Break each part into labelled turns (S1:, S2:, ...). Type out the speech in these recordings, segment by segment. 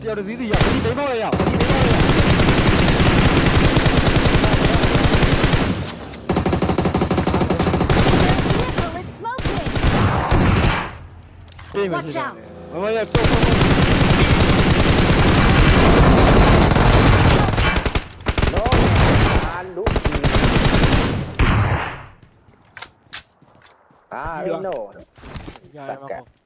S1: တယောက်တစ်စီးစီရဒီတိမ်မောက်ရရဒီတိမ်မောက်ရ
S2: Vehicle is smoking.
S1: ပြေးမယ်
S2: Watch out.
S1: မမရတော့
S3: No, ah, look. Ah, I don't know.
S4: ရတယ်မဟု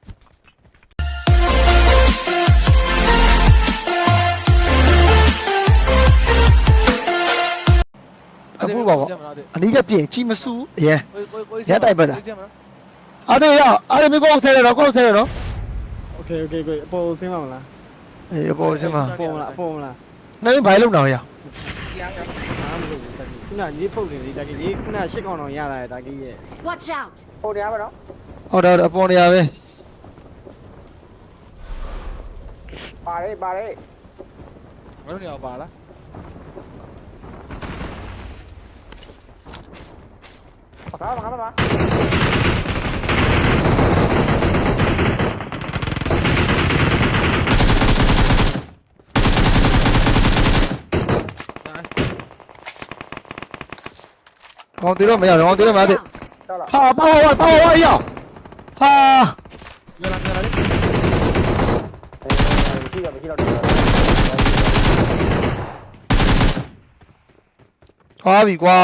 S4: တ်
S5: အခုပါပေါ့အနီးကပြင်ကြီးမစူးအရင်
S4: ရက်တိုက်ပတ်တာ
S5: အားရရအားရမကောင်းဆဲရတော့ကောင်းဆဲရတော့
S1: โอเคโอเคကိုအပေါ်ဆင်းပါမလား
S5: အေးပေါ်စင်မ
S1: အပေါ်မလားအပေါ်မလား
S5: နိုင်ဘိုင်လုံတော့ရ
S1: အားမလို့ဘူးတကီခုနရေးဖုတ်နေလေတကီရေးခုနရှစ်ကောင်တော့ရလာတယ်တကီရဲ့
S2: Watch out.
S3: Oh, dia apa no?
S5: ဟုတ်တယ်အပေါ်နေရပဲ
S3: Pare, pare.
S4: မလို့နေအောင်ပါလား
S3: Pakar, pakar, pakar.
S5: ကောင်းသေးတော့မရတော့ကောင်းသေးတော့မရသေး
S3: Tahu lah.
S5: ဟာပါဝါပါဝါရဟာ
S4: ရလာကြလာလေ
S3: Eh, Besi dah, besi dah.
S5: သွားပြီကွာ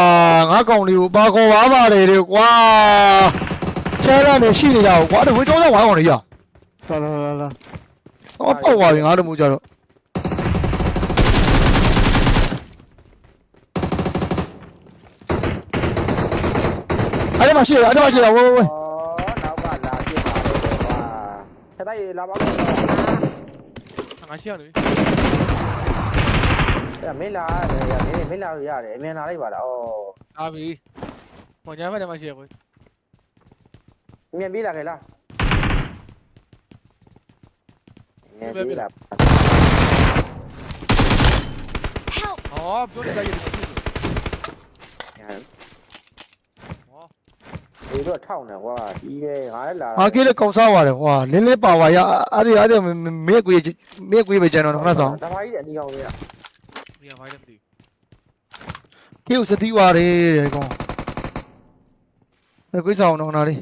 S5: ငါကောင်လေးကိုပါခေါ်ပါပါတယ်လေကွာချဲရနေရှိနေကြအောင်ကွာအဲ့ဝေကျောင်းသားဝိုင်းအောင်လေရ
S1: လာလာလာလာ
S5: တော့ပေါ့သွားပြီငါတို့မူကြတော့အဲ့ဒီမှာရှိရအဲ့ဒီမှာရှိရဝေးဝေး
S3: Oh, nak buat lah, dia pare. Wah. Saya tadi lah bagus.
S4: ငါရှိရ လေ
S3: Ya, mela, ya, mela, mela ya, deh. Mela lagi pada. Oh,
S4: အားပြီဟောညာဘက်ထဲမှာရှိရကို
S3: mian bila ke lah. Mian
S4: Bila, bila.
S3: bila.
S2: Help.
S4: ဟောပြောနေကြရတယ်
S3: Ya.
S4: ဟော
S3: ဒီတော့ထောက်နေကွာဒီပဲငါလည်းလာ
S5: အာကေးလည်းကောင်းစားပါတယ်ကွာလင်းလင်းပါဝါရအဲ့ဒီအဲ့ဒီမေကွေးမေကွေးပဲကျန်တော့ခဏဆောင်
S3: တမကြီးတဲ့အနီအောင်လေးက
S4: ဒီ ကဖိုင်တယ်မသိ
S5: ကေးကိုစတိဝါရဲတဲ့ကောင်မေကွေးဆောင်တော့ခဏလေး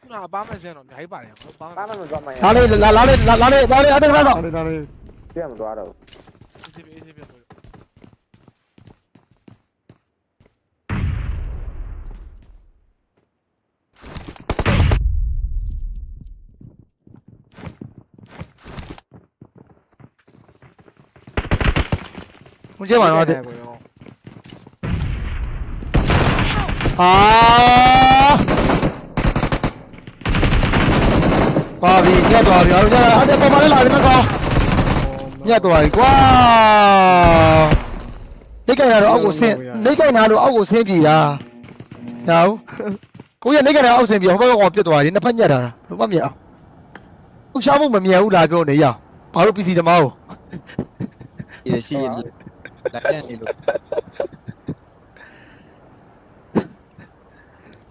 S4: ခုနအပားမဲ့ဆင်းတော့အများကြီးပါတယ်ဟောပါ
S3: ဘာ
S4: မဲ့
S3: မှမသွားမရ
S5: လာလေးလာလာလေးလာလာလေးလာလေးအဲ့ဒါခဏဆောင်
S1: ဒါလေးဒါလေး
S3: ပြတ်မသွားတော့
S4: အေးစီအေးစီပြလို့
S5: မကျဲပါ တော့တဲ့
S1: ကိုရော
S5: ဟာပါပြီညက်သွားပြီအားလုံးအဲ့ဒါပေါ်မလေးလာတယ်မကောညက်သွားပြီကွာနေကြရတော့အောက်ကိုဆင်းနေကြနာတော့အောက်ကိုဆင်းပြေတာဟောကိုရနေကြရအောက်ဆင်းပြေဟိုဘက်ကကောင်ပြတ်သွားတယ်နှစ်ဖက်ညက်တာလုံးဝမမြက်အောင်သူရှားဖို့မမြက်ဘူးလာပြောနေရဘာလို့ PC တမားကို
S6: 也 လာပြန်နေလို့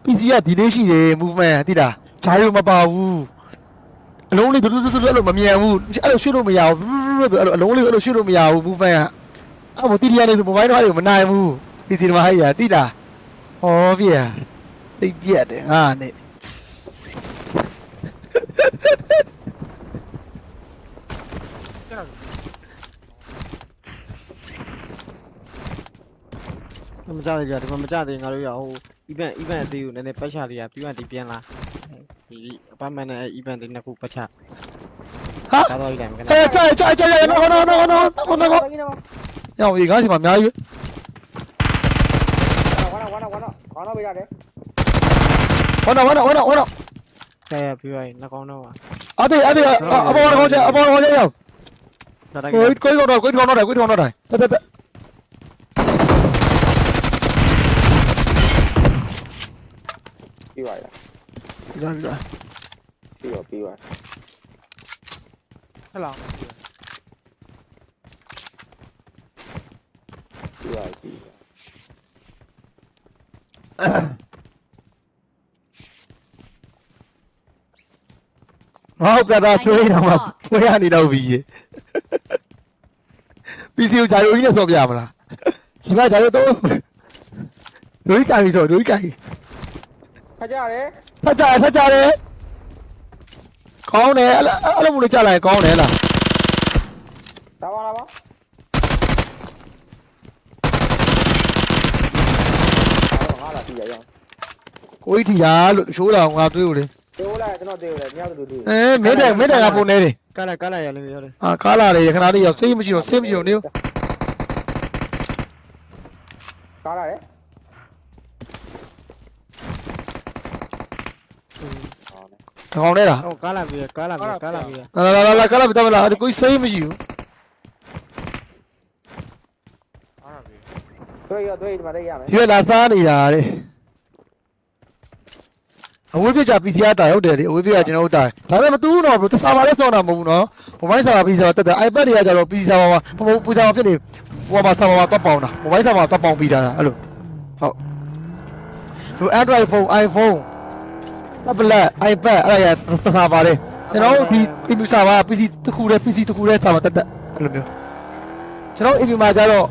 S5: PG ကဒီလေးရှိတယ် movement သိလားဂျာရီမပါဘူးအလုံးလေးတူတူတူတူအဲ့လိုမမြန်ဘူးအဲ့လိုရွှေ့လို့မရဘူးအဲ့လိုအလုံးလေးအဲ့လိုရွှေ့လို့မရဘူး movement ကအဲ့ဘောတီလီယာနေဆိုမိုဘိုင်းတော့အဲ့မနိုင်ဘူးဒီဒီမှာဟဲ့ရသိလားဟောဗျာသိပြတ်တယ်ငါ
S4: နဲ့
S1: မကြသေးကြဒီမှာမကြသေးငါတို့ရဟို event event အသေးကိုနည်းနည်းပတ်ချလေးရပြီးမှဒီပြန်လာဒီအပမန်နဲ့ event တွေနှစ်ခုပတ်ချ
S5: ဟာ
S1: ကားတော့ဒီတိုင်းမကန
S5: အဲကြိုက်ကြိုက်ကြိုက်နော်နော်နော်နော်နော်နော်နော်
S3: ကြီးတော့
S5: ညောင်ဒီကားစီမှာအများကြီး
S3: ဝါနာဝါနာဝါနာဝါနာပေးရတယ်
S5: ဝနာဝနာဝနာဝနာ
S1: ဆရာပြီးရင်နှကောင်းတော့ပါ
S5: အတေအတေအပေါ်ကောင်းချအပေါ်ကောင်းချရောက်
S1: ဒါတိုင်း
S5: ကိုကိုတော့ကိုတော့တော့ကိုတော့တော့တက်တက်တက်
S3: ပြီးပါလား
S5: ဒီလားဒီလား
S3: ပြီးတော့ပြီးပါ
S4: ဟဲ့လား
S3: ပြီးပါပြီး
S5: ငါ့ပြတာထွေးတော့မှထွေးရနေတော့ပြီ PC ကိုဂျာယိုကြီးနဲ့ဆော့ပြမလားဒီမှာဂျာယိုတော့ဒိုကြီးကန်ပြီဆိုဒိုကြီးကန်ပြီ
S3: ခကြတယ်
S5: ဖတ်ကြတယ်ဖတ်ကြတယ်ကောင်းတယ်အဲ့လိုအဲ့လိုမလို့ကြလိုက်ကောင်းတယ်လား
S3: လာပါလာပါငါလာကြည့်ရအောင်
S5: ကိုကြီးထီယာလို့ရှိုးတာငါတွေးလို့လေ
S3: တေးလိုက်ကျွန်တော်တေးလိုက်မြောက်တူတူ
S5: အဲမင်းတယ်မင်းတယ်ကပုံနေတယ်
S1: ကားလိုက်ကားလိုက်ရလိမ့်မယ်ရတယ်
S5: အာကားလာတယ်ရခဏလေးရောက်ဆေးမရှိတော့ဆေးမရှိတော့နေ
S3: ကားလာတယ်
S5: တကောင်နဲ့လား
S1: ဟိုကားလာပြီကားလာပြီကားလာပြီ
S5: လာလာလာလာကားလာပြတော့မလားကိုကြီးဆေးမရှိဘူး
S4: အားရပြီ
S3: တွေ့ရတွေ့ဒီမှာလေးရမယ်
S5: ဒီကလာစားနေတာတဲ့အဝေးပြကြ PCR တာဟုတ်တယ်လေအဝေးပြကြကျွန်တော်တို့တာဒါပေမဲ့မတူးတော့ဘူးတစားပါလဲဆောင်းတာမဟုတ်ဘူးနော်မိုဘိုင်းဆာပါ PCR တက်တယ် iPad တွေကကြတော့ PC ဆာပါမှာမဟုတ် PC ဆာပါဖြစ်နေဟိုမှာဆာပါမှာတော့ပေါင်းတာမိုဘိုင်းဆာပါတော့ပေါင်းပြီးတာအဲ့လိုဟုတ်လူ Android phone iPhone tablet iPad အဲ့ဒါရတစားပါလေကျွန်တော်တို့ဒီ EMU ဆာပါ PC တစ်ခုတည်း PC တစ်ခုတည်းဆာပါတက်တက်အဲ့လိုမျိုးကျွန်တော် EMU မှာကြတော့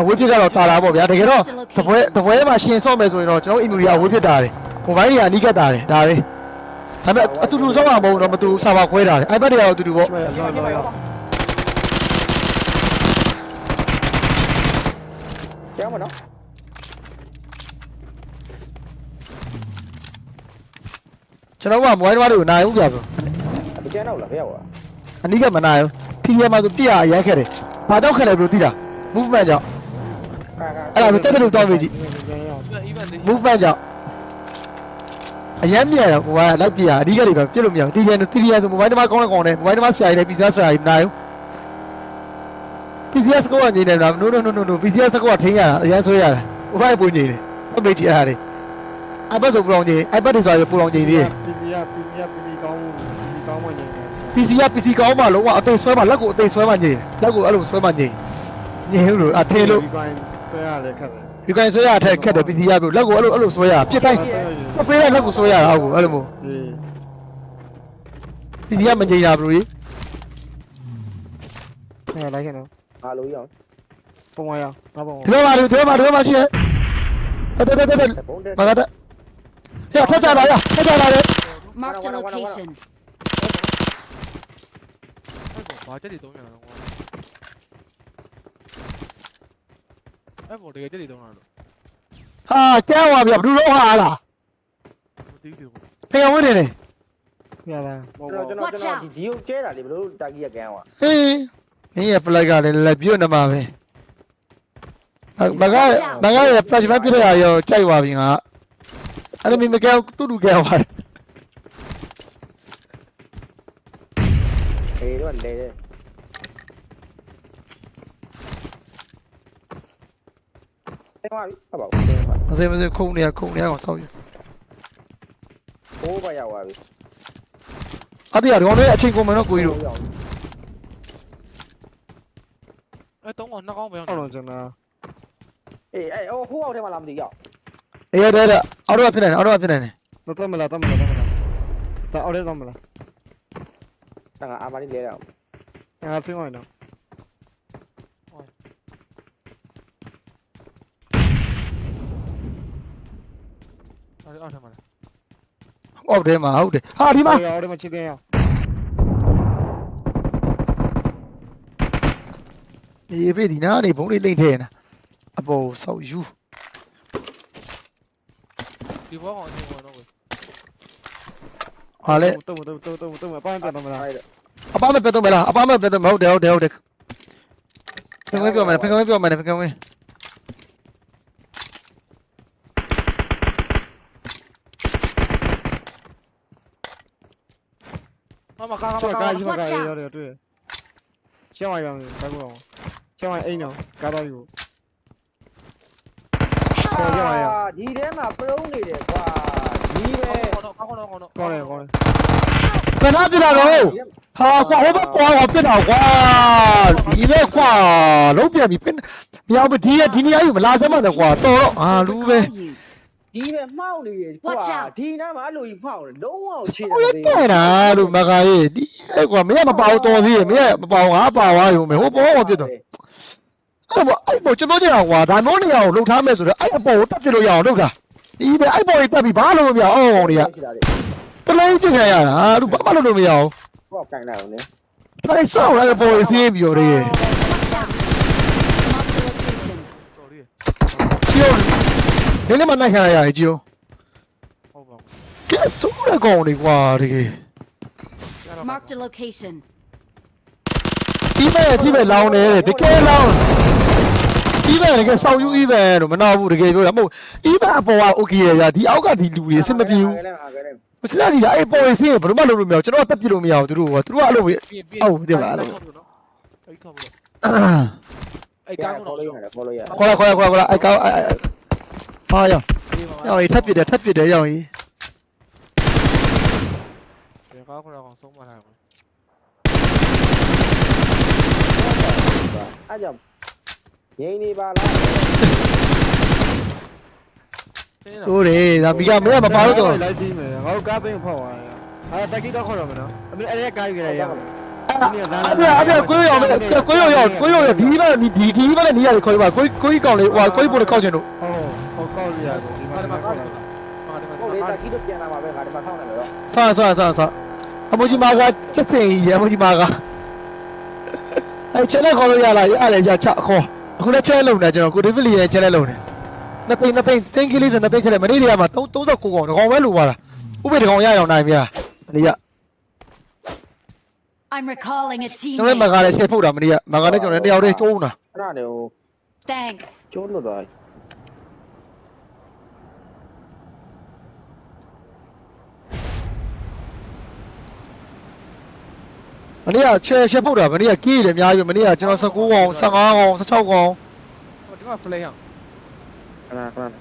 S5: အဝေးပြကတော့တာတာပေါ့ဗျာတကယ်တော့တပွဲတပွဲမှာရှင်ဆော့မယ်ဆိုရင်တော့ကျွန်တော် EMU တွေအဝေးပြတာတယ်မိုဘိုင်းတွေကအနီးကပ်တာတယ်ဒါပဲဒါပေမဲ့အတူတူဆော့မှာမဟုတ်တော့မတူဆာပါခွဲတာတယ် iPad တွေကတော့အတူတူပေါ့
S1: ကျွဲရောရောရော
S3: ကျောင်းမနော်
S5: ကျွန်တော်ကမိုဘိုင်းသမားတွေကိုနိုင်ဦးပြပြော
S3: အကျန်းတော့လားဖျက်ပါ
S5: အနီးကမနိုင်ဘူး PM မှာဆိုပြည့်ရရိုက်ခဲ့တယ်ဘာတော့ခဲ့လဲဘယ်လိုသိတာ movement ကြောင့်
S3: ကာကာ
S5: အဲ့ဒါကိုတက်တက်လို့တောင်းပေးကြည့်
S4: ဒီက event လေး
S5: movement ကြောင့်အရမ်းမြရတော့ဟိုကလိုက်ပြရအဓိကတွေပဲပြစ်လို့မရဘူးတီရန်တီရန်ဆိုမိုဘိုင်းသမားကောင်းတဲ့ကောင်းတယ်မိုဘိုင်းသမားဆရာကြီးလည်း PCS ဆရာကြီးမနိုင်ဘူး PCS ကောကနေတယ်လား no no no no no PCS ကောကထိန်းရတာအရန်ဆွဲရတာဟိုဘက်ပုံနေတယ်ဟုတ်ပြီကြည့်ရတာလေ iPad ဆိုပူလောင်ကြီး iPad တွေဆိုရင်ပူလောင်ကြီးသေးတယ်
S1: ပီပီရပီပီရပီပီကောင်းပီပီကောင်းမှနေတယ်
S5: PC က PC ကောင်းမှလုံးဝအသိဆွဲမှလက်ကိုအသိဆွဲမှညင်လက်ကိုအဲ့လိုဆွဲမှညင်ညင်လို့အထင်းလို့
S1: ဒီပိုင်းဆွဲရလေခက်တယ်
S5: ဒီကိုင်းဆွဲရအထက်ခက်တယ် PC ရပြီလက်ကိုအဲ့လိုအဲ့လိုဆွဲရပြစ်တိုင်းစပေးတဲ့လက်ကိုဆွဲရတာဟုတ်အဲ့လိုမျိုး
S1: အေး
S5: PC ကမညင်ရဘူးလေ
S1: အဲ့လိုက်ခဲ့နော်
S3: ငါလိုရအောင်
S1: ပုံဝါရငါပုံ
S5: ဒီလိုပါဒီလိုပါဒီလိုပါရှိရဲ့တက်တက်တက်တက်
S3: ဘုံတက်
S5: မကတက်ရထက်ကြလာရထက်ကြလာတယ်
S2: Marked a location.
S4: အဲ့ပေါ်ဘာချက်တွေသုံးရအောင်ကွာအဲ့ပေါ်တကယ်ချက်တွေသုံးရလို့
S5: ဟာကျန်းသွားပြီဘယ်လိုလုပ်ဟာလား
S4: မသိဘူးကွာ
S5: ဖေကဝင်းနေတယ်
S1: ရတာဘော
S3: ကျွန်
S1: ဘော
S3: တော်ကျွန်တော်ဒီဂျီကိုကျဲတာလေဘလို့တာကြီးရကန်းကွာ
S5: ဟင်းနင်းရဲ့ flag ကလည်းလက်ပြုတ်နေမှာပဲမကမကရဲ့ flash back ပြတဲ့အားရောကြိုက်သွားပြီငါအဲ့ဒါမင်းမကဲတူတူကဲသွားတယ်
S3: အေးတော့လေတယ်တယ်ပါပြီဟုတ်ပါဘူးတယ်ပါ
S5: မစင်မစင်ခုံနေရခုံနေရအောင်စောက်ယူ
S3: ဘိုးပါရောက်သွားပြီ
S5: အတေးရတော့လည်းအချိန်ကုန်မယ်နော်ကိုကြီးတို့
S4: အဲ့သုံးကောင်နှစ်ကောင်ပဲအောင်
S1: အောက်တော့ကျွန်တော်
S3: အေးအဲ့ဟိုဟိုအောက်ထဲမှာလာမသိရောက်
S5: အေးတဲ့တဲ့အော်တော့ဖြစ်နေတယ်အော်တော့ဖြစ်နေတယ်
S1: တော့တော့မလားတော့မလားတော့မလားတော့အော်ရဲတော့မလား
S3: ငါအာမနီလဲတော့
S1: ငါဖင်းဝင်တော့
S4: အဲ့အောက်ထမှာလား
S5: အောက်ထဲမှာဟုတ်တယ်ဟာဒီမှာ
S1: အော်ရဲမချစ်တဲ့ရော
S5: အေးဖေးဒီနားနေဘုံလေးလိမ့်ထဲနေတာအပေါ်စောက်ယူ
S4: ဒီဘောကောင်အချင်းကောင်တော့ကွာ
S5: ဟာလေ
S1: တော့တော့တော့တော့တော့ပိုင်းပြတော့မလား
S3: အဲ့ဒါ
S5: အပမပဲတော့မလားအပမ ပဲတော့မဟုတ်တယ်ဟုတ်တယ်ဟုတ်တယ်ဖင်ကဝဲပြောမယ်ဖင်ကဝဲပြောမယ်ဖင်ကဝဲ
S4: မမကားကား
S1: ကျော်
S4: ကား
S1: ကား
S4: ကား
S1: ကြီးမကားရောတယ်တွေ့ချောင်းရအောင်ကားကောင်းချောင်းအိမ်တော့ကား တော့ယူ
S3: အာဒီထဲမှာပရုံးနေတယ်ကွာဒီပဲ
S4: ကောင်တော့ကောင်တော့ကောင်တော့
S1: ကောင်းတယ်ကောင်းတယ်
S5: ဘယ်နာပြလာတော့ဟာကွာဟိုဘကွာဟောပြတာကွာဒီလေကွာလုံးပြန်ပြီမြောက်ဒီရဒီနေရာယူမလာစမ်းမနဲ့ကွာတော်တော့အာလူပဲ
S2: Call you.
S3: ဒီပဲမှောက်နေတယ်ကွာ
S2: Watch out
S3: ဒီနားမှာအဲ့လိုကြီးမှောက်တယ်လုံးဝချေတ
S5: ဟိုရ
S3: ယ်
S5: တဲ့တာလို့မကရေးဒီအဲ့ကွာမင်းကမပါဘူးတော်သေးရဲ့မင်းကမပါဘူးငါပါသွားရုံပဲဟိုပေါ်ဟောပြတော့အဲ့ပေါ်အဲ့ပေါ်ကျွန်တော်ကြည့်အောင်ကွာဒါမျိုးနေရာကိုလှုပ်ထားမယ်ဆိုတော့အဲ့အပေါ်ကိုတက်ပြလို့ရအောင်လုပ်တာဒီပဲအဲ့ပေါ်ကိုတက်ပြီးဘာလို့မရအောင်အောင်တွေက
S3: ရှိ တာလေ
S5: ပလိုင်းပြခံရတာသူဘာမှလုပ်လို့မရအောင်
S3: ဟောကင်လိုက်အောင်လေ
S5: ဒါဆောက်ရတဲ့ပေါ်ကိုစီးပြီးတော့တည်း
S2: Watch out! Mark the location.
S4: တော်လေး
S5: ကျိုးနည်းနည်းမှနိုင်ခံရရကျိုး
S4: ဟုတ်ပါဘူး
S5: ကဲဆိုးရကောင်တွေကွာတကယ်
S2: Mark the location.
S5: ဒီမဲ့ဒီမဲ့လောင်းနေတယ်တကယ်လောင်းဒီမဲ့တကယ်ဆောက်ယူ even တော့မနာဘူးတကယ်ပြောတာမဟုတ် even အပေါ်က okay ရရဒီအောက်ကဒီလူတွေအဆင်မပြေဘူး
S3: ကဲလဲဟာကဲ လဲ
S5: မစလာဒီအဲ့ပေါ်ရေးစင်းဘယ်လိုမှလုပ်လို့မရဘူးကျွန်တော်ကတက်ပြလို့မရဘူးသူတို့ကသူတို့ကအဲ့လိုပဲ
S4: ပြင်းပြင်း
S5: ဟုတ်တယ်ပါအဲ့လို
S4: အဲ့ခေါ်ဘူးအဲ့ကားကတော့
S3: လို့ရတယ်ပေါ်လို့ရတယ်
S5: ခေါ်လာခေါ်လာခေါ်လာခေါ်လာအဲ့ကောင်အဲ့ဟာရောရောထပ်ပြတယ်ထပ်ပြတယ်ရောကြီး
S4: ဒီကားကတော့ဆုံးမထားဘူး
S3: အဲ့ကြောင့်ငိမ့်နေပါလား
S5: ဆိုးတယ်ဒါမိကမင်းကမပါလို့တော့
S1: လိုက်ကြည့်မယ်ငါတို့ကားပင်းဖောက်သွားတယ်အဲ့တက်ကြီးတော့ခေါ်တော့မယ်နော်အမေအဲ့ဒီကားကြီးကြရအောင်
S5: အပြအပြကိုရောကိုရောရောကိုရောဒီဘက်ဒီဒီဘက်နဲ့နေရတယ်ခေါ်ပါကိုကိုကြီးကောင်လေးဟိုကိုကြီးပုံနဲ့ခောက်ချင်လို့
S1: ဟောဟောကောက်ရကိုဒီမှာ
S4: ဒီ
S1: ဒီ
S4: မှာ
S1: မှာ
S4: ကား
S1: ကောက်
S4: တွေ
S1: ရ
S4: ပါဟာဒီမှာ
S3: ဟုတ်လေတက်ကြီးတော့ပြန်လာမှာပဲငါဒီမှာထောင်းနေမယ်တော့
S5: ဆာဆာဆာဆာအမိုကြီးမာကချက်စင်ကြီးအမိုကြီးမာကအဲ့ချက်နဲ့ခေါ်လို့ရလားရတယ်ရချခေါ်အခုလည်းချက်လုံနေကျွန်တော်ကိုဒေးဗစ်လီရဲ့ချက်လည်းလုံနေ နှစ်သိန်းနှစ်သိန်းတင်းကလေးနဲ့နှစ်သိန်းချက်လည်းမနေ့တည်းကမှ3 39ကောင်တကောင်ပဲလိုပါလားဥပဒေတကောင်ရအောင်နိုင်ဗျာမနေ့က
S2: I'm recalling a
S5: ကျွန်တော်လည်းမ
S2: teammate.
S5: ကားလည်းချက်ဖုတ်တာမနေ့ကမကားလည်းကျွန်တော်လည်းတယောက်တည်းကျုံးတာ
S3: အဲ့ဒါနေဟို
S2: Thanks.
S3: ကျိုးလို့တော့
S5: မနေ့ကချက်ချက်ဖုတ်တာမနေ့ကကီးတယ်အများကြီးပဲမနေ့ကကျွန်တော်19ကောင်15ကောင်16ကောင်
S4: ဒီမှာ play ရအောင်
S3: ခဏခဏ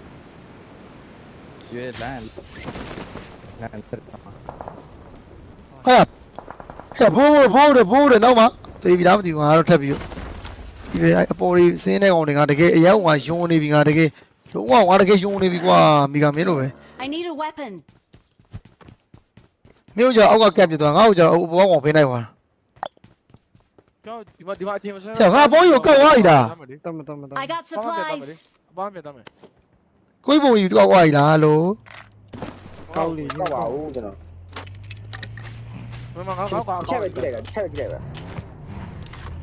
S6: ရွေးလမ်းလမ်းတက်သွား
S5: ဟဲ့ဟဲ့ဘိုးဘိုးတယ်ဘိုးတယ်နောက်မှသေပြီလားမသိဘူးငါတော့ထပ်ပြီးဒီပဲအပေါ်လေးစင်းတဲ့ကောင်တွေကတကယ်အယောင်ကယွန်းနေပြီငါတကယ်လုံးဝငါတကယ်ယွန်းနေပြီကွာမိကမင်းလိုပဲ
S2: I need a weapon.
S5: မင်းကြောက်အောက်ကကက်ပြသွားငါ့ကိုကြောက်အပေါ်ကောင်ဖိနေပါ
S4: ကျောင်းဒီမှာဒီမှာအချိန်မဆွဲ
S5: ဟဲ့ငါဘောကြီးကိုကောက်သွားပြီလား
S1: တမတမတမ
S2: I got supplies.
S4: အပန်းပြတ်တမ်းမယ်
S5: ကိုယ်ပုံယူတော့ကွာပြီလားလို့
S1: ကောက်လီ
S3: တော့ပါဘူးကျွန်တော်
S4: မမငါကောက်
S3: ချက်
S4: ကောက်
S3: ပဲကြည့်လိုက်ချက်ပဲကြည့်လိုက်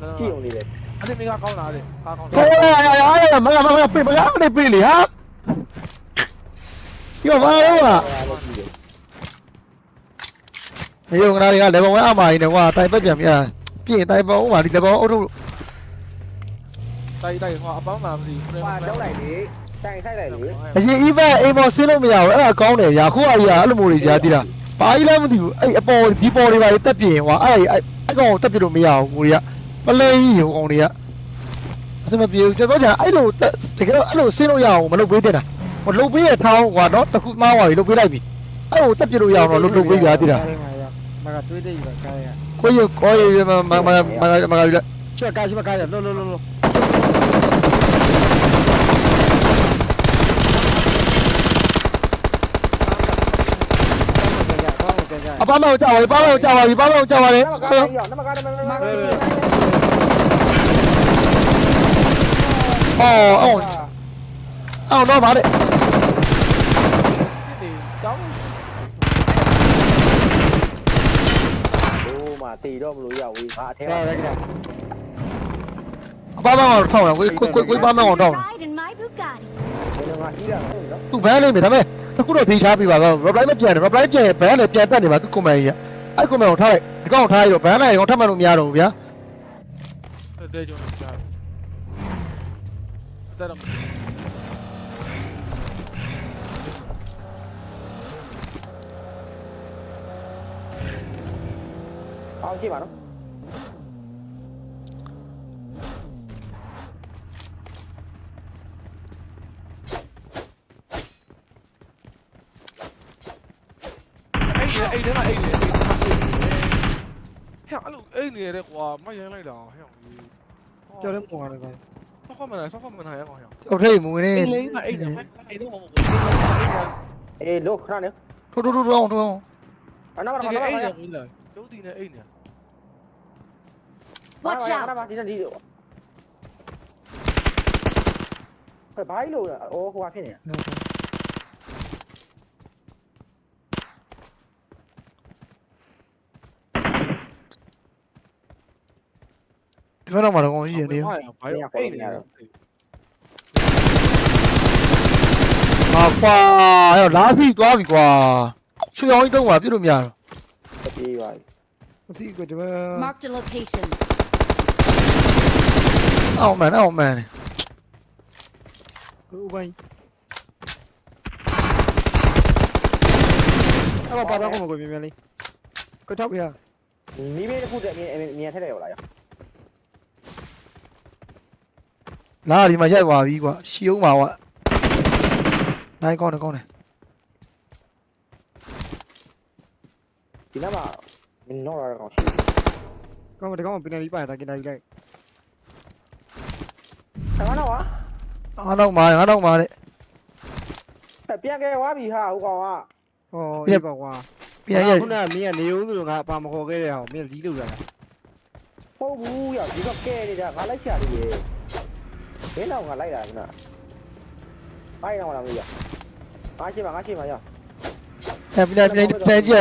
S3: ပဲကြည့်ုံလေးလေ
S4: အဲ့ဒီမိကကောင်းလာတယ်ကားကောင်း
S5: ဟဲ့ရရရမလာမလာပြေမလာနေပြေလေဟာယောဘာရောอ่ะမယုံကနာတွေကလေဘုံဝဲအမာကြီးနဲ့ကွာတိုင်ပက်ပြန်ပြပြင်တိုင်ပုံးပါဒီလေဘုံအုတ်ထုတ်
S4: တိုက်တိုက်ဟောအပန်းလာမသိဘူး
S3: ဟာတော့လိုက်လေတိုင်ဆိုင်လိုက်လေ
S5: အရင် event အိမ်ပေါ်ဆင်းလို့မရဘူးအဲ့ဒါကောင်းတယ်ရာခုအရာအဲ့လိုမျိုးတွေကြာတည်တာဘာကြီးလဲမသိဘူးအဲ့အပေါ်ဒီပေါ်တွေပါတက်ပြင်ဟွာအဲ့အဲ့အကောင်တက်ပြလို့မရဘူးကိုတွေကပလဲကြီးဟိုကောင်တွေကအစမပြေဘူးကျွန်တော်ကြာအဲ့လိုတက်တကယ်တော့အဲ့လိုဆင်းလို့ရအောင်မလုပ်ပေးတဲ့တာမလုပ်ပေးတဲ့ထောင်းဟွာတော့တခုမှားသွားပြီလုပ်ပေးလိုက်ပြီအဲ့လိုတက်ပြလို့ရအောင်တော့လုပ်လုပ်ပေးကြတည်တာ
S1: မကတွေးတဲ့ယူပါကားရ
S5: ကိုရကိုရမမမမမကရ
S1: ချက်ကားရှိမကားရလောလောလော လော
S5: အပမောက်ကြောက်ပါပမောက်ကြောက်ပါပြီပမောက်ကြောက်ပါလေ
S3: နမကားရောနမကားနမကား
S2: Mark the vehicle.
S5: အော်အော်အော် တော့ပါလေ
S4: ဒီကျောင်း
S3: ဟိုမှာတီတော့မလို့ရဘူးဟာအထဲ
S1: ကား
S3: မှာ
S1: ရကြ
S5: အပမောက်ထောင်းရကိုကိုကိုကိုပမောက်ထောင်း
S2: Ride in my Bugatti.
S3: ဘယ်လိုမှကြီးတာလဲနော်
S5: သူဘန်းလေးမြေဒါပေမဲ့အခုတော့ထိထားပြီပါတော့ reply မပြန်တယ် reply ပြန်ရင်ဘန်းလည်းပြန်တက်နေပါသူ comment ကြီးကအဲ့ comment ကိုထားလိုက်ဒီကောင်ထားရတော့ဘန်းလိုက်ကောင်ထပ်မှလို့မရတော့ဘူးဗျာ
S4: တဲ့ကျောင်းကြားတဲ့တော့
S3: အောင်ကြည့်ပါနော်
S4: အဲ့ဒီအဲ့ဒီမှာအဲ့ဒီဟဲ့အဲ့လိုအဲ့ နေရဲကွာမရိုင်းလိုက်တာဟဲ့
S1: ကျော်လည်းပုံရတယ်ကား
S4: ဆောက်ခွမလားဆောက်ခွမလားရကောင်ဟဲ့
S5: ဟုတ်ထိတ်မဝင်နေ
S4: အဲ့လိမ့်မှာအဲ့ဒါအဲ့တော့မဟုတ်ဘူး
S3: အေးလို့ခဏနေ
S5: ထိုးထိုးထိုးထိုးအောင်ထိုးအောင်
S3: အနာမ
S4: ဒီ
S3: တော့
S4: က
S3: မ
S4: အဲ့
S3: တော့
S4: ဒါဘူးလားကျုပ်ဒီနဲ့အဲ့နေ
S2: Watch out.
S3: ဒီနေ့ဒီဘာကြီးလို့အော်ဟိုဟာဖြစ်နေတာ
S5: ဒီဘက်တော့မှာတော့ကောင်းရှိရနေရော
S4: ဘာရောဘာရောအိတ်နေရတော့
S5: ဟာကွာအဲ့တော့လာပြီသွားပြီကွာချွေအောင်ကြီးတုံးပါပြစ်လို့မရတော့
S3: ပြေးပါပြီ
S1: ဒီကဒီမှာ
S2: Marked a location.
S5: အောင်မန်အောင်မန်
S1: ဟိုဘိုင်းအဲ့ဘာပါတော့ကိုမြင်မြင်လေးကထောက်ပြ
S3: နီးမေးတစ်ခုတည်းအမြင်အမြင်ထက်တယ်ဟုတ်လား
S5: လာဒီမှာရိုက်သွားပြီကွာရှီအောင်ပါကွာနိုင်ကောင်းတယ်ကောင်းတယ်
S3: ဒီနားမှာမင်းတော့ရကောင်ရှိ
S1: ကောင်းတယ်ကောင်းပင်နယ်လေးပါတာကင်တာယူလိုက်
S3: ဆန်းတော့ဟာ
S5: အားတော့မှာအားတော့မှာတဲ့
S3: ပြန်ခဲ့သွားပြီဟာဟိုကောင်က
S1: ဟောအေးပါကွာ
S5: ပြန်ရိုက်
S1: ခုနကမင်းကနေဦးဆိုတော့ငါအပါမခေါ်ခဲ့တဲ့ဟောမင်းလီးလို့ရတာ
S3: ဟုတ်ဘူးရောက်ဒီတော့ကဲနေတာငါလိုက်ချသေးရဲ့ဘယ် တော့ငါလိုက်တာကနာအိုင်တော့လာမလို့ရငါရှိမှာငါရှိမှာရ
S5: အဲ့ပြန်ပြန်ပြန်ကြ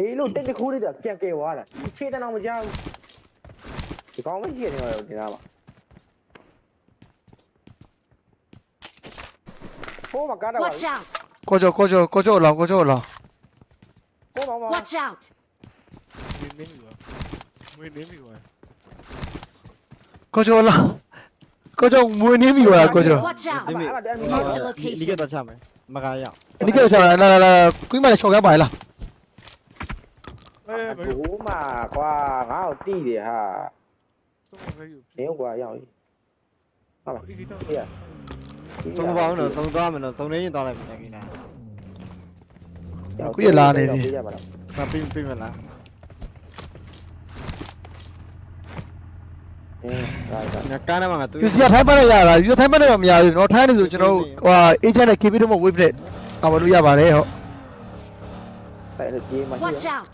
S5: ည့်ရနေ
S3: အေးပါကွာ
S1: တည်မတော့ပါတော့
S3: အေးမှာတော့
S2: Watch
S3: ရှိတယ်
S2: out.
S1: တကောင်း
S3: တော့
S1: တော့
S3: ဒီမှာဒီမှာဒီမှာ
S2: Watch
S3: ကျွန်
S2: out.
S3: တော်နိုင်နိုင်နိုင်ဘယ်ရဘောဒီကွာဟေးလို့တက်တခုလေးတော့ပြန်ကဲသွားတာဒီခြေတန်းအောင်မကြောက်ဒီကောင်းမရှိနေတော့ဒီနားမှာဟိုမှာကားတော့
S2: Watch out.
S5: ကိုကြောကိုကြောကိုကြောလောင်ကိုကြောလောင်
S3: ဟိုမှာမှာ
S2: Watch out.
S4: မင်းနေပြီ ပါမင်းနေပြီပါ
S5: ကိုကြောလောင်ကိုကြောမွေးနေပြီကွာကိုကြော
S2: Watch out.
S1: ဒီမိ
S3: အဲ့ဒါတည်း
S2: Marked a
S1: ဒီက
S2: location.
S1: တော့ချမယ်မကားရအောင်
S5: ဒီကိစ္စလာလာလာကွင်းမလေးချော်ကပါလား
S4: အဲဘယ်လို
S3: ဟိုမှာကွာငါ့ကိုတီးတယ်ဟာ
S4: တော့ဘယ်လို
S3: နင်းကွာရောက်ပြီ
S4: အေးဒီတော့
S3: ဟေး
S1: သုံးပါအောင်တော့သုံးသွားမယ်တော့သုံးနေရင်သွားလိုက်မယ်ကင်တာ
S5: ကိုရလာနေပြီ
S3: ပြေးကြပါလား
S1: ငါပြီးပြီးမလား
S3: အင်းဒါဒါ
S1: ငါကားထဲမှာငါသူ
S5: ယူစီထိုင်းပတ်ရရတာယူထိုင်းပတ်တော့မရဘူးเนาะထိုင်းနေဆိုကျွန်တော်ဟိုအေဂျင့်နဲ့ KB တို့မဝေးပလက်အမလို့ရပါတယ်ဟုတ်
S3: အဲ့ဒါပြေးမှရှိ
S2: Watch
S3: တယ်
S2: out.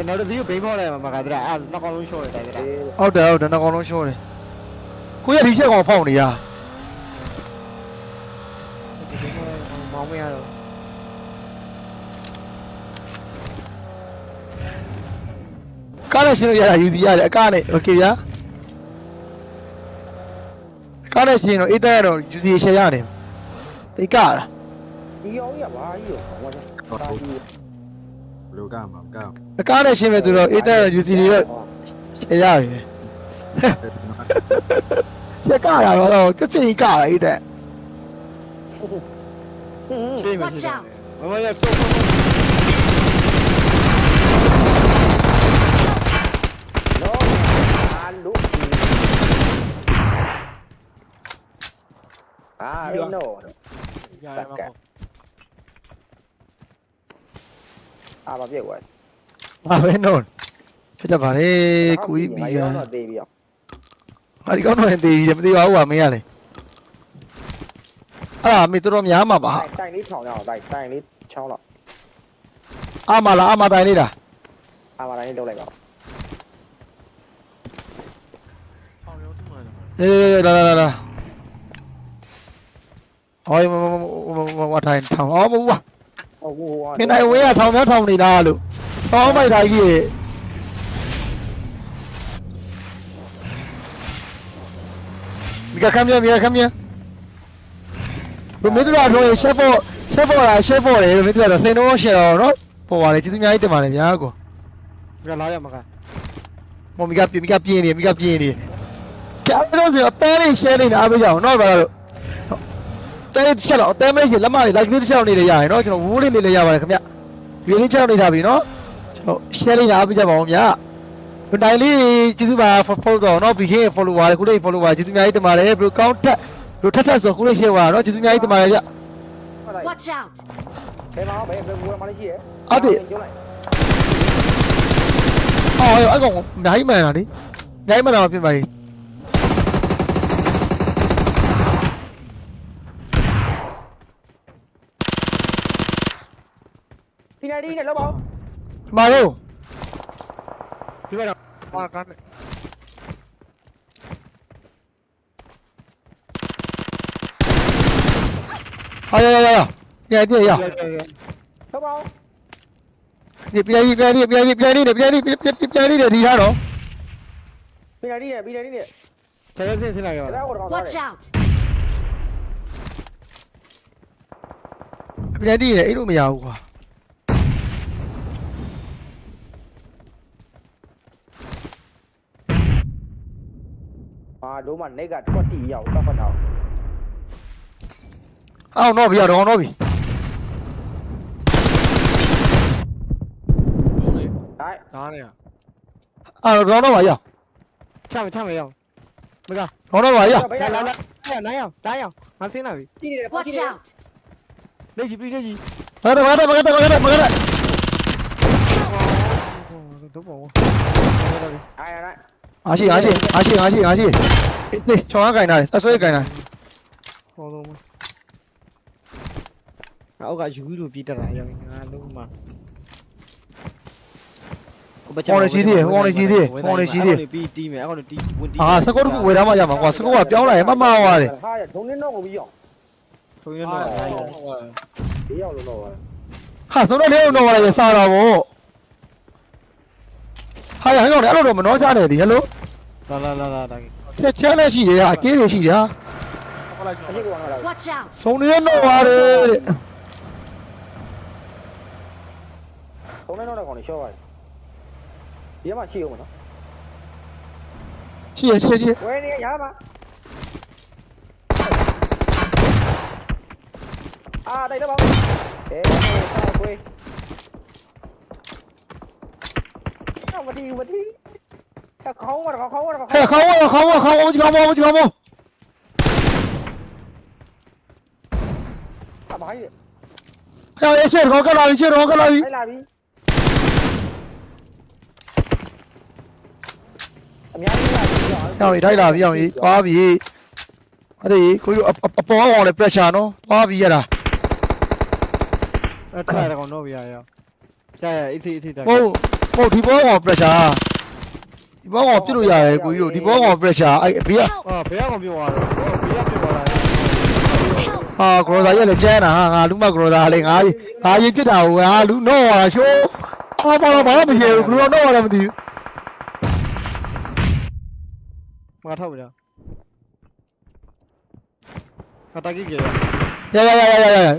S1: ကျွန်တော်တို့ဒီဘိမောက်လိုက်မှာမကတည်းကအဲ့နောက်ကောင်လုံးရှော့ရတယ်တဲ့
S3: အေး
S5: ဟုတ်တယ်ဟုတ်တယ်နောက်ကောင်လုံးရှော့တယ်ကိုရဒီချက်ကောင်ဖောက်နေရ
S1: မောင်းမရတော့
S5: ကားနဲ့ရှင်းလို့ရတာယူစီရတယ်အကားနဲ့โอเคဗျာကားနဲ့ရှင်းတော့အေးတဲ့တော့ယူစီရှယ်ရတယ်တိတ်ကားလား
S3: ဒီရောရပါကြီးရောဟောတာတာကြီး
S6: ဘယ်လိုကမှာမကောက်
S5: အကားနဲ့ရှင်းမဲ့သူတော့အေးတဲ့ယူစီတွေတော့ရှယ်ရပြီရကားရတော့တက်ချင်ကားအေးတဲ့
S1: ရှင်းမယ်
S2: Watch out.
S1: မမရတော့
S3: လောအာလူအာရိုနို
S4: ရတယ်မှာပေါ့
S3: အာမပြည့်ကွာ
S5: ဟာပဲနော်ဖြစ်တတ်ပါလေကိုကြီးမိက
S3: ရောတော့သေးပြီရော
S5: ဟာဒီကောင်းတော့သေးပြီမသေးပါဘူးကွာမင်းရလေအဲ့ဒါမေတော်တော်များမှာပါ
S3: တိုင်လေးချောင်းရအောင်တိုင်တိုင်လေးချောင်းတော့
S5: အာမလားအာမတိုင်းလေးတာ
S3: အာမတိုင်းလေးလုပ်လိုက်ပါ
S4: အောင်ရောတူမှန်းတယ်
S5: အေးလာလာလာလာအော်မမမမထိုင်ထောင်အော်မဟုတ်ပါ
S3: ဟုတ် ဘူးဟို
S5: ခင်နိုင်ဝင်းကထောင်များထောင်နေတာလို့စောင်းမိုက်တာကြီးရေမိကခမ်းမြမိကခမ်းမြဘယ်မင်းတို့ကတော့ရှက်ဖို့ရှက်ဖို့လားရှက်ဖို့လေမင်းတို့ကတော့နှင်းတော့ရှက်တော့နော်ပေါ်ပါလေကျေးဇူးအများကြီးတင်ပါတယ်ဗျာကို
S1: ကလာရမက
S5: မော်မီကပြင်းမီကပြင်းနေမီကပြင်းနေကြာတော့ဆိုအသေးလေးရှဲနေတာအားပေးကြအောင်နော်ဘာလို့ တဲလေးတစ်ချက်တော့အသေးမလေးလက်မလေး like လေးတစ်ချက်တော့နေလေရရင်နော်ကျွန်တော်ဝိုးလေးနေလေရပါတယ်ခင်ဗျဒီလေးချက်တော့နေထားပြီနော်ကျွန်တော် share လေးအားပေးကြပါအောင်ဗျာဒီတိုင်းလေးကျေးဇူးပါ follow တော့နော် BK follower ခုလေး follower ကျေးဇူးအများကြီးတင်ပါတယ်ဘယ်လို count ထက်ဘယ်လိုထက်ထက်ဆိုခုလေး share ပါနော်ကျေးဇူးအများကြီးတင်ပါတယ်ဗျ
S3: ဟုတ်လား
S2: Watch out!
S3: ဘယ်မှာဘယ်ဘယ်ဘယ်မှာလဲရှိရဲ
S5: အဲ့ဒီ
S3: ကျုံးလိုက်
S5: အော်အဲ့ကောင်နိုင်မှန်တာလေနိုင်မှန်တာမဖြစ်ပါဘူး
S3: ဒီနေဒီနေလောက်ပါဦး
S5: မာရော
S1: ဒီဘက်တော့
S4: မာကန်နေ
S5: ဟာရရရရပြည့်ရ
S3: လောက်ပါဦး
S5: ဒီပြည့်ရပြည့်ရပြည့်ရပြည့်ရပြည့်ရပြည့်ရပြည့်ရဒီဟာတော့
S3: ပြည့်ရဒီနေပြည့်ရဒီနေ
S1: ဆက်ရစင်းစင်းလာကြပါ
S2: Watch out
S5: ပြည့်ရဒီနေအဲ့လိုမရဘူးကွာ બાજુમાં નહીં ગાંઠ
S1: પતી આવો તો પણ આવો આવો નો બી આવો
S5: નો બી 아,
S3: 러너
S1: 와요. 참아, 참아요. 뭐가? 러너 와요. 야, 나야, 나야,
S3: 나야. 안 쓰나 왜?
S2: Watch out.
S5: 내기, 내기. 가라, 가라, 가라, 가라, 가라.
S1: 너무. 아시, 아시, 아시, 아시, 아시. đi cho cái này sao cái này. Follow mà Áo gạch dưới rồi bị
S5: đặt lại rồi Nga đâu mà. Ngon này chi đi, ngon này chi đi, ngon này chi đi. À sao có được với đó mà
S3: giảm quả à? sao có quả béo này
S1: mà mau à? Đấy Thôi nên
S3: nó là hay Hả sao
S5: nó đeo nó là sao nào bố? Ha thằng nó đéo được mà nó ra để đi hello. Là là là là ချက်ချမ်းလည်းရှိတယ်ဟာကင်းတွေရှိတာဟု
S4: တ်လားကျွ
S3: န်တော်
S2: Watch out!
S5: စုံနေတော့ပါတယ်တဲ့
S3: သုံးနေတော့ကောင်နေရှော့ပါဒီမှာရှိအောင်မနော်
S5: ရှိရရှိရရှိရ
S3: ဝဲနေရပါအာတိုက်တော့ပါအဲဆက်ကွေးမတီမတီ ခေါင်းမခေါင်းခေါင်းမခေါင်း
S5: ဟဲ့ခေါင်းဝါခေါင်းဝါခေါင်းဝါခေါင်းဝါခေါင်းဝါ
S3: အမိုင်း
S5: ဟဲ့အဲ့ချက်တော့ကလာပြီချက်တော့ကလာပြီ
S3: လိုက်လာပြီအများကြီးလာပြီကြော
S5: ဟောင်ထိုက်လာပြီအောင်ကြီးသွားပြီအဲ့ဒီကိုကြီးအပေါ်အောင်လေ pressure နော်သွားပြီရတာ
S1: အဲ့ထားရကောင်တော့ပြရရောရရအေးစီအေးစီတာ
S5: ဟုတ်ဟုတ်ဒီပေါ်အောင် pressure ဒီဘောကောင်ပြစ်လို့ရတယ်ကိုကြီးတို့ဒီဘောကောင် pressure အဲ့ဘေးက
S1: အာဘယ်ကောင်ပြောသွားတော့ဟောဘယ်ကပြောသွားတာ
S5: ဟာ grocer ရဲ့လည်းကျန်းတာဟာငါလူမ grocer လေးငါငါရင်ပြစ်တာဟိုဟာလူတော့ဟာရှိုးဘာဘာဘာမရေဘူးဘယ်တော့တော့မသိဘူး
S1: ငါထောက်ပြီလားငါတက်ကြီးကြီး
S5: ရရရရရရ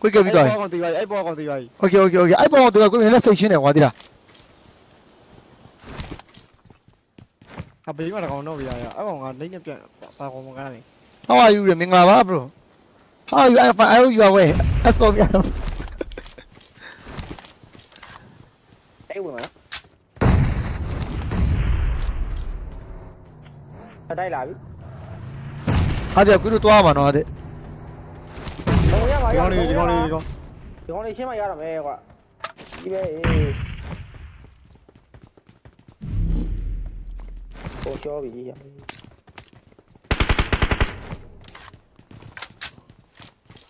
S5: ကိုကြည့်ပြီးတော့အဲ့
S1: ဘောကောင်တီးပါအဲ့ဘောကောင်တီးပါ
S5: okay okay okay အဲ့ဘောကောင်တီးပါကိုလည်းစိတ်ရှင်းတယ်ဟွာတိလား
S1: အဘေးမှာကောင်တော့ပြရရအဲ့ကောင်ကလိမ့်နဲ့ပြန်ပါကောင်မကားနေ
S5: How are you မင်္ဂလာပါ bro How are you I I hope you are well That's for me
S3: အဲ့ဝင်မလားအတိုက်လာပြီ
S5: ဟာတဲ့ကိုတို့သွားမှာနော်တဲ့
S3: တော့ရပါ
S1: ဒီ
S3: ရ
S1: ကောင်လေးဒီကောင်လေးဒီကောင်
S3: ဒီကောင်လေးရှင်းမရတော့မယ်ကွာဒီပဲအေး ဟိုချောပြီရ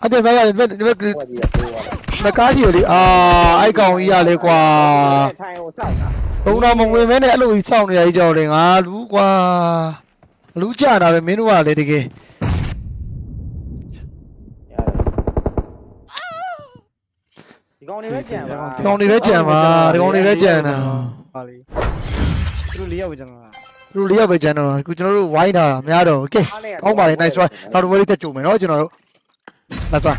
S5: အဲ့တဲ့ဘက်ကဘက်ဘက်
S3: ဟိုကြီးရဆိုးသွား
S5: မကားကြီးလေအာအဲ့ကောင်ကြီးရလေကွာ
S3: ထိုင်ဟိုစောက်တာ
S5: သုံးတော်မဝင်မဲနဲ့အဲ့လိုကြီးစောင့်နေရကြီးကြောက်တယ်ငါလူကွာလူကြတာပဲမင်းတို့ကလေတကယ်
S3: ဒီကောင်လေးပဲကြံပါ
S5: ဒီကောင်တွေပဲကြံပါဒီကောင်တွေပဲကြံတာ
S1: ပါလေသူတို့လေးယောက်ပဲကျန်တာ
S5: သူ တို့လေးယောက်ပဲကြံတော့အခုကျွန်တော်တို့ဝိုင်းတာမရတော့โอเคကောင်းပါလေ nice try နောက်တစ်ဝဲလေးတက်ကြုံမယ်နော်ကျွန်တော်တို့ nice try